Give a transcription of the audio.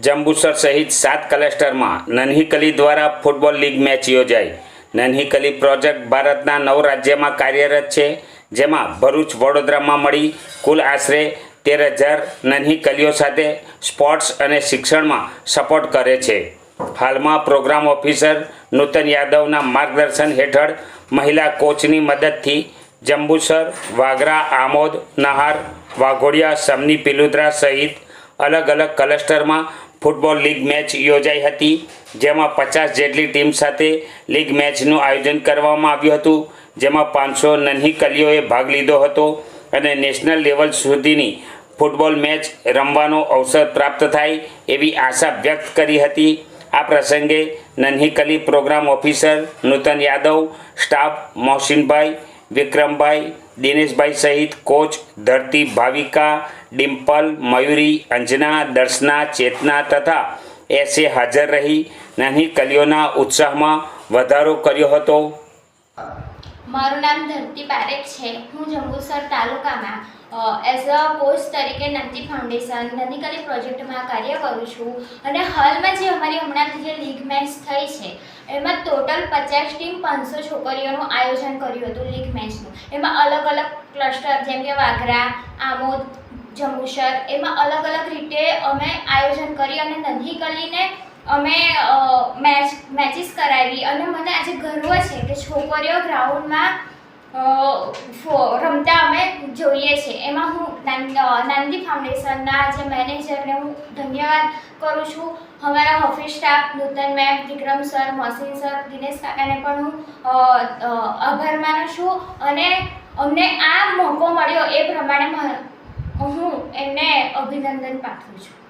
જંબુસર સહિત સાત ક્લસ્ટરમાં નન્હીકલી દ્વારા ફૂટબોલ લીગ મેચ યોજાઈ. નન્હીકલી પ્રોજેક્ટ ભારતના નવ રાજ્યમાં કાર્યરત છે, જેમાં ભરૂચ, વડોદરામાં મળી કુલ આશરે તેર હજાર નન્હીકલીઓ સાથે સ્પોર્ટ્સ અને શિક્ષણમાં સપોર્ટ કરે છે. હાલમાં પ્રોગ્રામ ઓફિસર નૂતન યાદવના માર્ગદર્શન હેઠળ મહિલા કોચની મદદથી જંબુસર, વાગરા, આમોદ, નહાર, વાઘોડિયા સમની પિલુદ્રા સહિત અલગ અલગ ક્લસ્ટરમાં ફૂટબોલ લીગ મેચ યોજાઈ હતી, જેમાં પચાસ જેટલી ટીમ સાથે લીગ મેચનું આયોજન કરવામાં આવ્યું હતું, જેમાં પાંચસો નન્હી કલીઓએ ભાગ લીધો હતો અને નેશનલ લેવલ સુધીની ફૂટબોલ મેચ રમવાનો અવસર પ્રાપ્ત થાય એવી આશા વ્યક્ત કરી હતી. આ પ્રસંગે Nanhi Kali program officer Nutan Yadav, staff મોહસિનભાઈ વિક્રમભાઈ, દિનેશભાઈ સહિત કોચ, ધરતી, ભાવિકા, ડિમ્પલ, મયુરી, અંજના, દર્શના, ચેતના તથા એસે હાજર રહી. નાની કલીઓના ઉત્સાહમાં વધારો કર્યો હતો. મારું નામ ધરતી પારેખ છે. હું જંબુસર તાલુકામાં એઝ અ કોચ તરીકે નંદી ફાઉન્ડેશન નંદીકલી પ્રોજેક્ટમાં કાર્ય કરું છું. અને હાલમાં જે અમારી હમણાં જે લીગ મેચ થઈ છે, એમાં ટોટલ પચાસ ટીમ પાંચસો છોકરીઓનું આયોજન કર્યું હતું લીગ મેચનું એમાં અલગ અલગ ક્લસ્ટર જેમ કે વાઘરા, આમોદ, જંબુસર, એમાં અલગ અલગ રીતે અમે આયોજન કરી અને નંદી કલીને અમે મેચ મેચિસ કરાવી અને મને આજે ગર્વ છે કે છોકરીઓ ગ્રાઉન્ડમાં રમતા અમે જોઈએ છે. એમાં હું નાંદી ફાઉન્ડેશનના જે મેનેજરને હું ધન્યવાદ કરું છું. અમારા office staff Nutan ma'am, Vikram sir Mohsin sir, Dinesh કાકાને પણ હું આભાર માનું છું. અને અમને આ મોકો મળ્યો એ પ્રમાણે હું એમને અભિનંદન પાઠવું છું.